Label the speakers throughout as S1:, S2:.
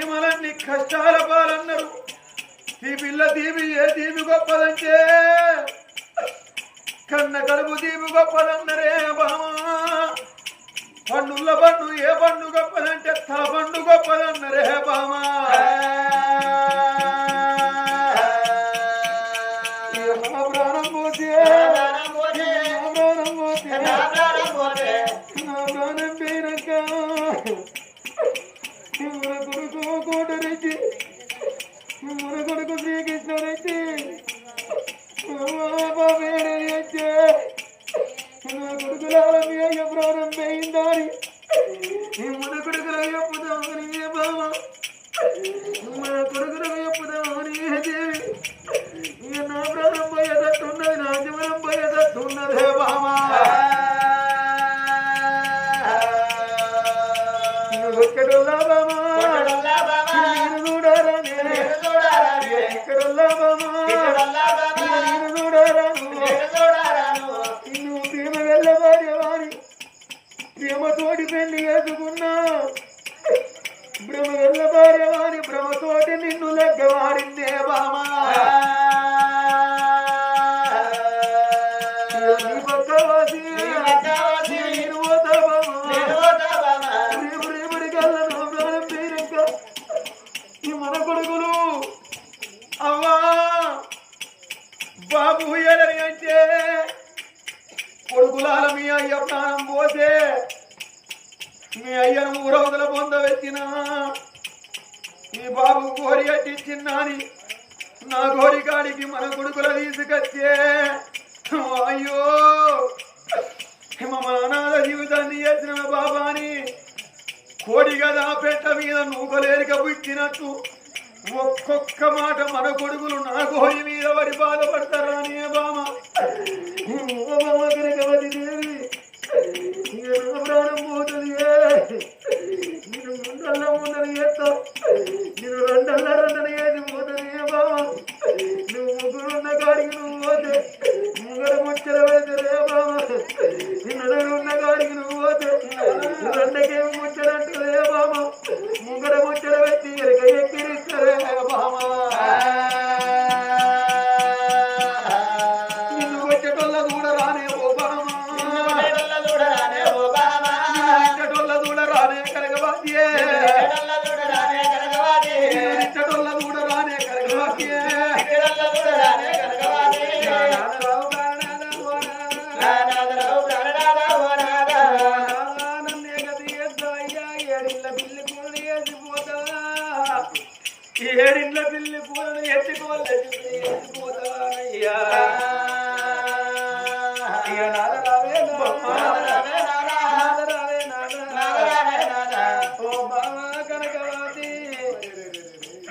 S1: సీమలన్నీ కష్టాల పాలన్నారు. ఈ పిల్ల దీవి ఏ దీవి గొప్పదంటే? కన్న కడుపు దీవి గొప్పదన్నరే బామా పండుల పండు ఏ పండు గొప్పదంటే తల పండు గొప్పదన్నరే బామా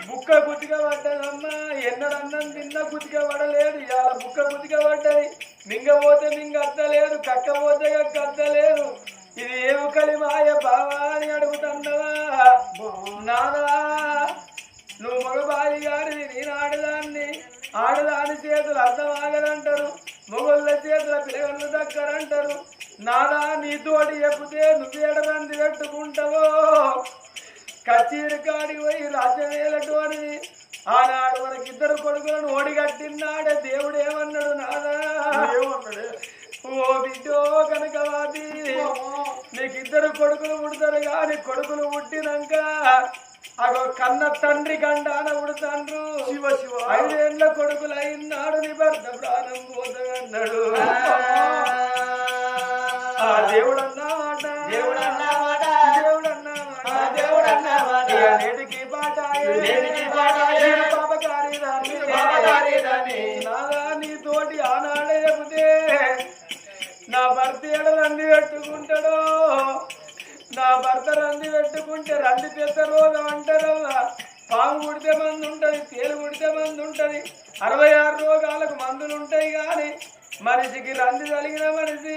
S1: బుక్క కుతిక పడ్డదమ్మా. ఎన్నడన్నం తిన్నా కుతిక పడలేదు. ఇవాళ బుక్క కుతిక పడ్డది. మింగపోతే మింగ అత్తలేదు కక్కపోతే పిల్లగళ్ళు దక్కరంటారు నాదా నీతోటి చెప్తే నువ్వేడదంది పెట్టుకుంటావో? కచేరి కాడికి పోయి రాజ్యమేలటోని ఆనాడు మనకిద్దరు కొడుకులను ఓడిగట్టినాడే దేవుడు ఏమన్నాడు నాదా ఓ బిడ్డో కనకవాది నీకిద్దరు కొడుకులు పుడతారు కానీ కొడుకులు పుట్టినాక అగో కన్న తండ్రి గండాన పుడతాండ్రు. శివ శివ. ఐదేళ్ళ కొడుకులు అయినాడు నీ భర్త ప్రాణం పోతాడన్నాడు ఆ దేవుడు అన్నమాట దేవుడు అన్నమాట దేవుడు అన్నమాట దేవుడు అన్నమాట నేటికి పాట నేటికి పాట పాపకారి దాన్ని. పాపకారి దాన్ని. నాదా నీ తోటి ఆనాడే చెబితే నా భర్త ఎడ రంది పెట్టుకుంటాడో. నా భర్త రంది పెట్టుకుంటే రంది పెద్ద రోగం అంటారవ్వా పాము కుడితే మందు ఉంటది తేలు కుడితే మందు ఉంటది. అరవై ఆరు రోగాలకు మందులు ఉంటాయి కానీ మనిషికి రంది కలిగిన మనిషి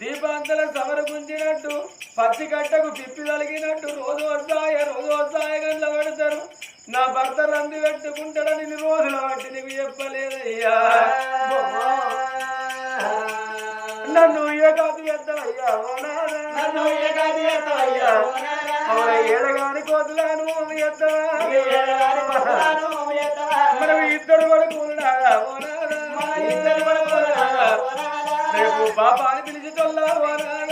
S1: దీపాంతల సమరగుంజినట్టు పత్తి కట్టకు పిప్పి తలిగినట్టు రోజు వస్తాయ రోజు వస్తాయ గంట పెడతారు. నా భర్త రంది పెట్టుకుంటాడని నిన్ను రోజుల వంటి నీకు చెప్పలేదయ్యా.
S2: నన్ను ఏకాది ఎత్తవయ్యా
S3: నన్ను ఏకాది ఎత్తవయ్యా
S2: ఏడగాని కోతులను మనం ఇద్దరు
S3: పడుకున్నాడా ఇద్దరు
S2: రేపు బాబా అని పిలిచి తొల్లారు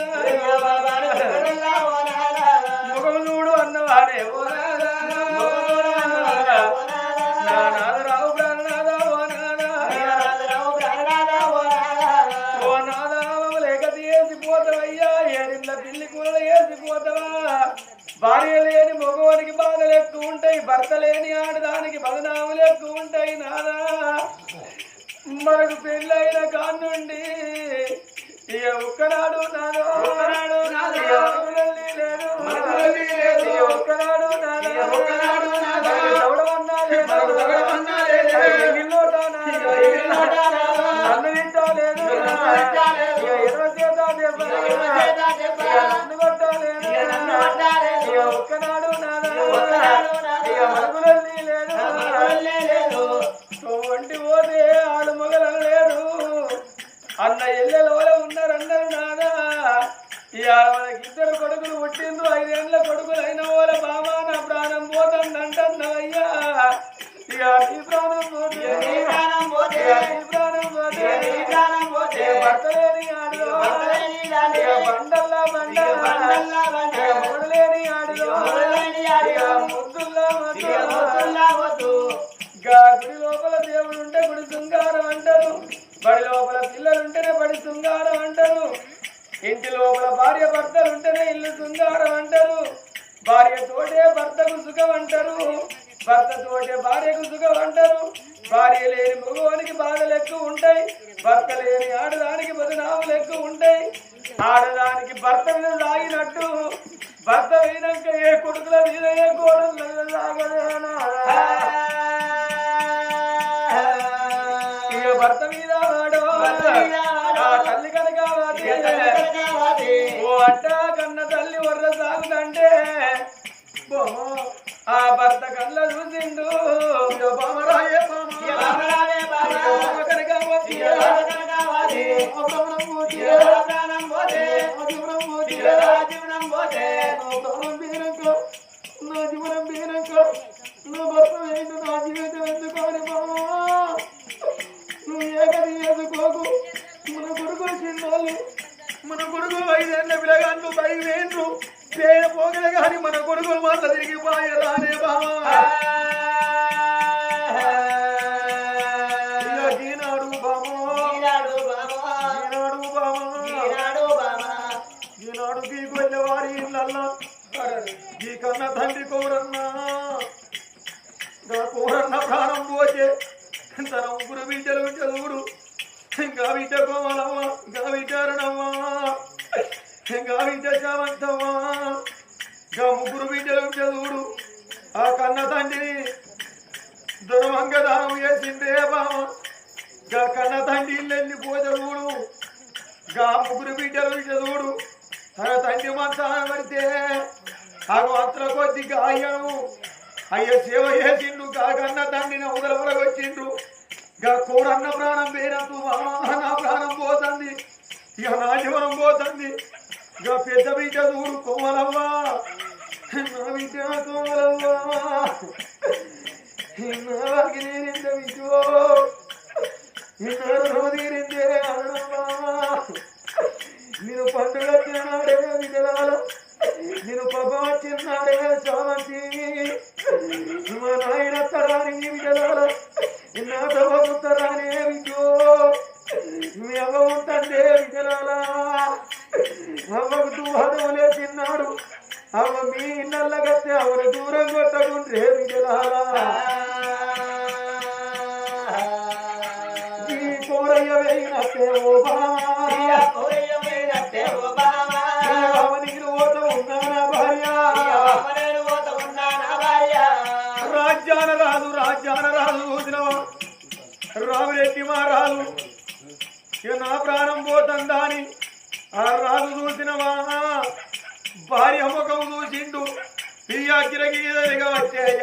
S2: భార్య భర్తలు ఉంటేనే ఇల్లు సుందరం అంటారు. భార్య తోటే భర్తకు సుఖం అంటారు. భర్త తోటే భార్యకు సుఖం అంటారు. భార్య లేని మగవానికి బాధలు ఎక్కువ ఉంటాయి. భర్త లేని ఆడదానికి బదనాములు ఎక్కువ ఉంటాయి. ఆడదానికి భర్త మీద సాగినట్టు భర్త అయినాక ఏ కొడుకుల మీద ఏ కోడల భర్త మీద ఆడో అట్ట కన్న తల్లి వర్ర సాగుదంటే ఆ భర్త కళ్ళ చూసిండు బామరాయే
S3: బామరాయే
S2: బామరాయే చేశావంటవా గా ముగ్గురు బిడ్డలు చదువుడు ఆ కన్న తండ్రిని దుర్వంగదానం చేసిందే బావ గా కన్న తండ్రి ఇల్లెళ్ళి పోదవుడు గా ముగ్గురు బిడ్డలు చదువుడు తన తండ్రి మంచాన పడితే ఆగు అంతల కొద్ది గాయము అయ్య సేవ చేసిండు గా కన్న తండ్రిని ఉదలపడగొచ్చిండు గా కోడన్న ప్రాణం పేరంతు నా ప్రాణం పోతుంది ఇక నా జీవనం పోతుంది ఇక పెద్ద బిడ్డ చూడు కోమలవ్వా. నా బిడ్డ కోమలవ్వా నాకి నేనెంత బిడ్డో. నిన్నీరిందే నేను పండుగ తిన్నాడే విధరాలు నేను పబ్బ తిన్నాడే చామంతి. భార్య ముఖము చూసిండు.
S3: ప్రియా కిరగీరగా
S2: ప్రియ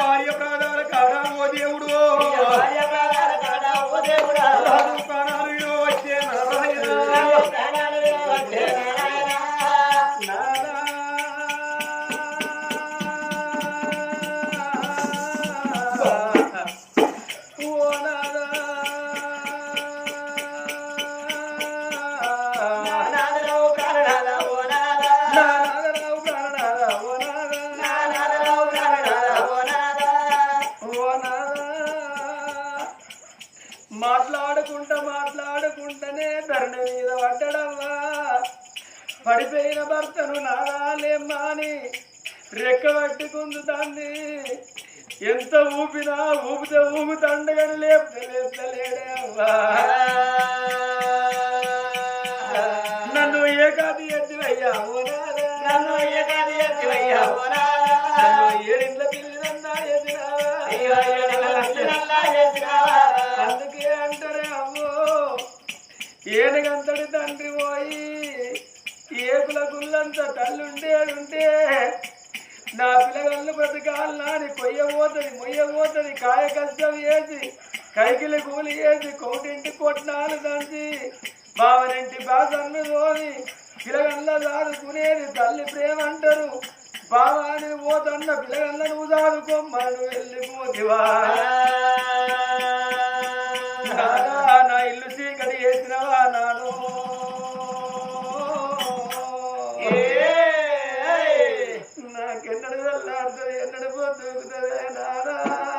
S2: భార్య పడ్డడమ్మా పడిపోయిన భర్తను నారాలేమ్మా అని రెక్క పట్టి గుంజుతాంది ఎంత ఊపినా ఊపితే ఊపుతండగని లేపితే లేపుతలేడే అవ్వా నన్ను ఏకాది ఎత్తివయ్యా ఓ నాదా.
S3: నన్ను ఏకాది ఎత్తివయ్యా ఓ నాదా.
S2: నన్ను ఏడింట్ల
S3: పిల్లల్లా చేసినావా?
S2: అందుకే ఏనుగంతటి తండ్రి పోయి ఏకుల గుళ్ళంత తల్లుండేడుంటే నా పిల్లగాళ్ళు బ్రతకాలి నాని కొయ్యబోతుంది మొయ్యబోతుంది కాయ కష్టం వేసి కైకిలి కూలి వేసి కోటింటి కొట్టినాలు దంచి బావనింటి బాసన్ను తోని పిల్లగల్ల దాదుకునేది తల్లి ప్రేమ అంటారు బావాని పోతన్న పిల్లగల్ల నువ్వు దాదుకోమ్మను వెళ్ళిపోతివా. నాకెన్నడు వెళ్ళాడుతుంది ఎన్నడు
S4: నారా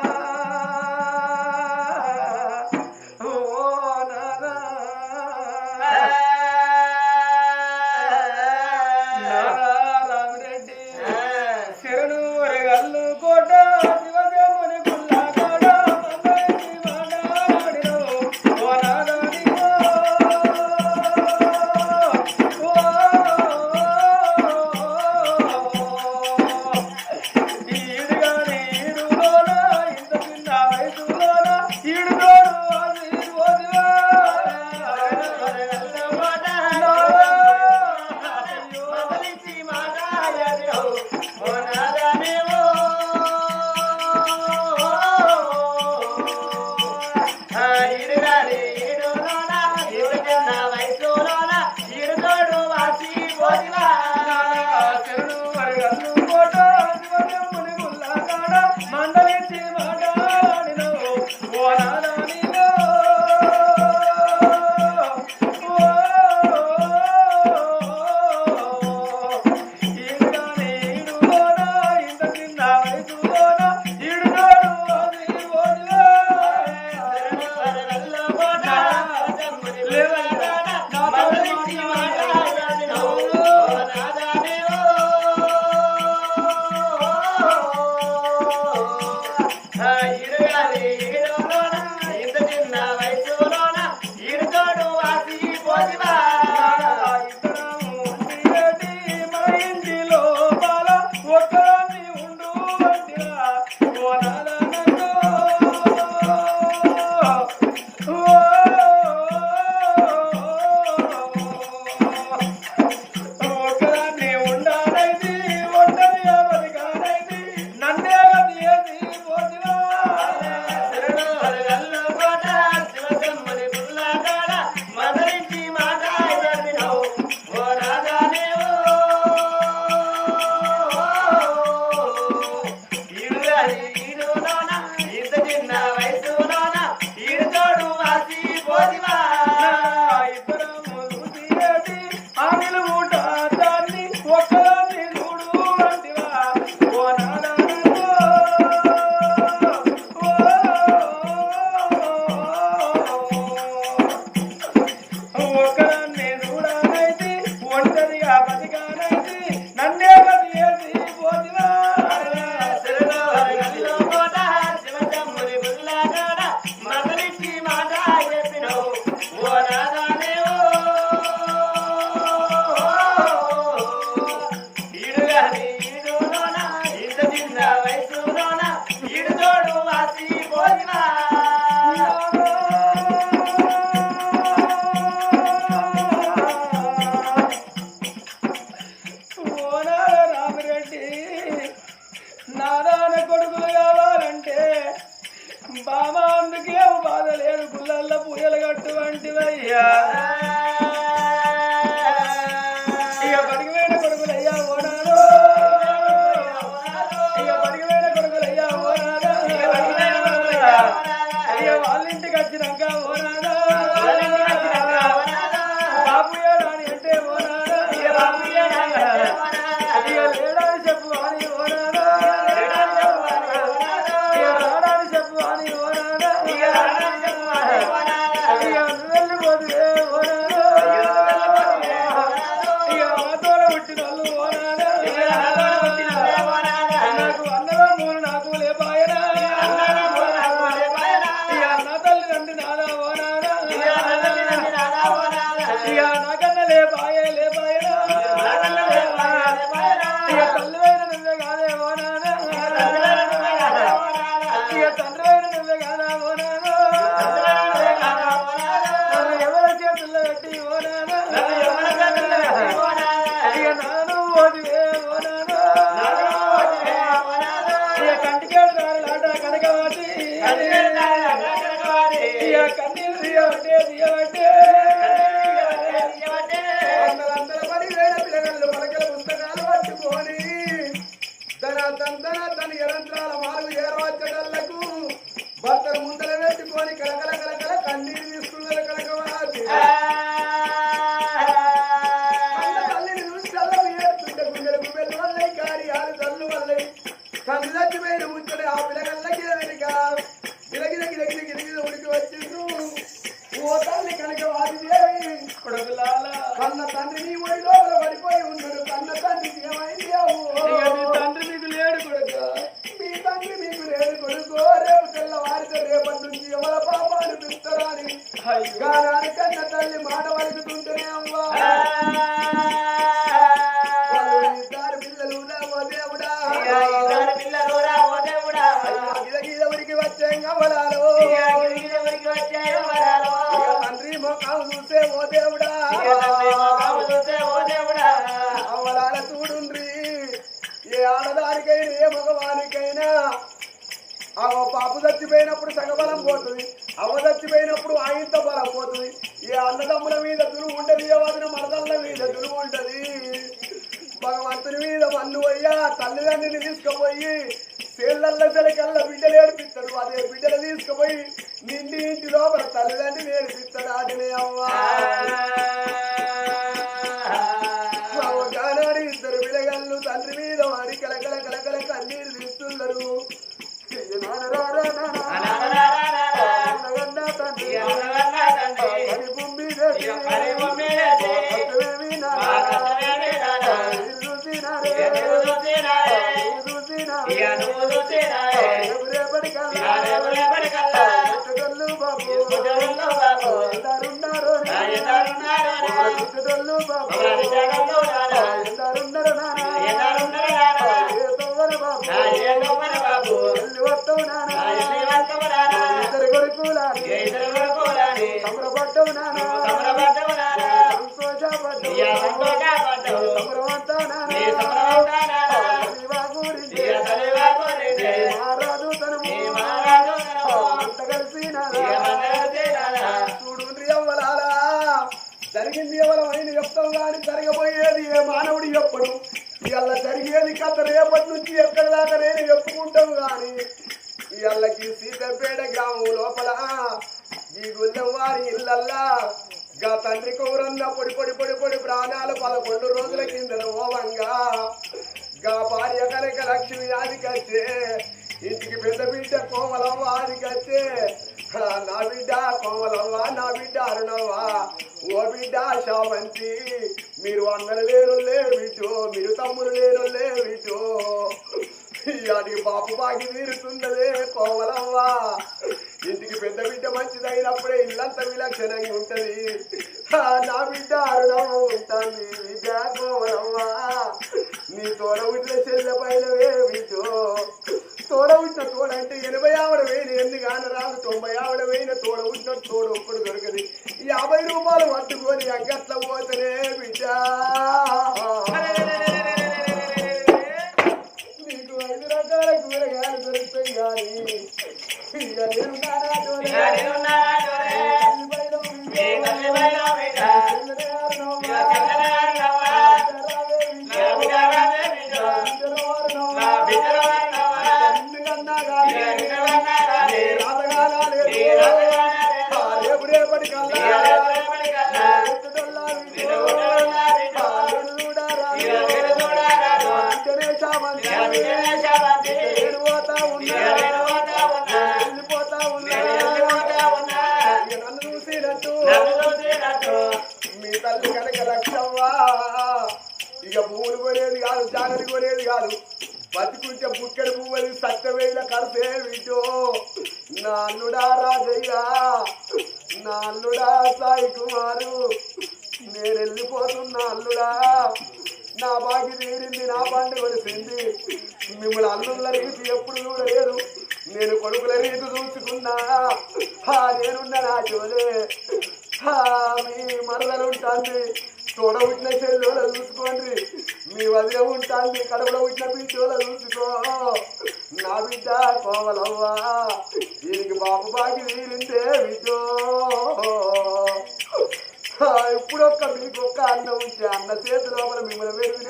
S4: అప్పు చచ్చిపోయినప్పుడు సగబలం పోతుంది. అవ్వ చచ్చిపోయినప్పుడు ఆయింత బలం పోతుంది. ఈ అన్నదమ్ముల మీద దురువు ఉండదు ఎవరిన మరదళ్ళ మీద దురువు ఉంటది భగవంతుని మీద మన్ను అయ్యా తల్లిదండ్రిని తీసుకుపోయి సేళ్ళల్లో సెలకల్ల బిడ్డలు ఏడిపిస్తాడు. అదే బిడ్డలు తీసుకుపోయి నిండి ఇంటి లోపల తల్లిదండ్రి నేర్పిస్తాడు అదినే అమ్మా తమ్ముడు పట్టవు నానా తమ్ముడు పట్టవు జరిగింది ఎవరమైంది చెప్తాం కానీ జరగబోయేది ఏ మానవుడు చెప్పడు ఇలా జరిగేది కథ రేపటి నుంచి ఎక్కడ దాకా నేను చెప్పుకుంటాం కానీ ఇలా జాగోవలవ్వా నీ తోడ ఉట్లేసే అదే ఉంటాంది కడపలో వచ్చిన బిడ్డలో చూసుకో. నా బిడ్డ కోమలవ్వా దీనికి బాబు బాగి వీరిందే విజో ఇప్పుడొక్క ఒక్క అన్న ఉంచి అన్న చేతి లోపల మిమ్మల్ని వేరు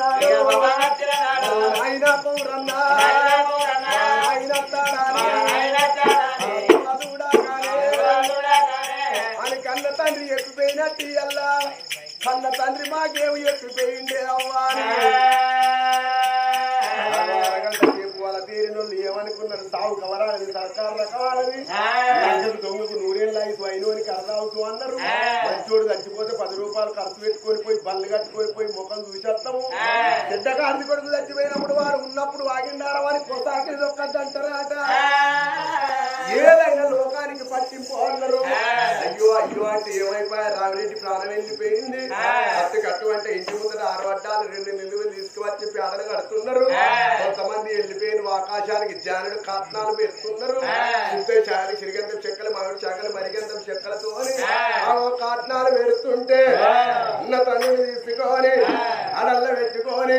S4: ఆయన పౌరన్న ఆయన వాళ్ళ కన్న తండ్రి ఎక్కిపోయినట్టు అల్లా. కన్న తండ్రి మాకేమి ఎక్కువ ఉద్యోగం తీసుకువచ్చి పేడలు కడుతున్నారు. కొంతమంది వెళ్ళిపోయిన ఆకాశానికి జానుడు కట్నాలు పెడుతున్నారు. ఇంత చాలి సిరిగంతం చెక్కలు మామిడి చెక్కలు మరిగంతం చెక్కలతో కట్నాలు పెడుతుంటే ఉన్న తను తీసుకొని అడల్లో పెట్టుకొని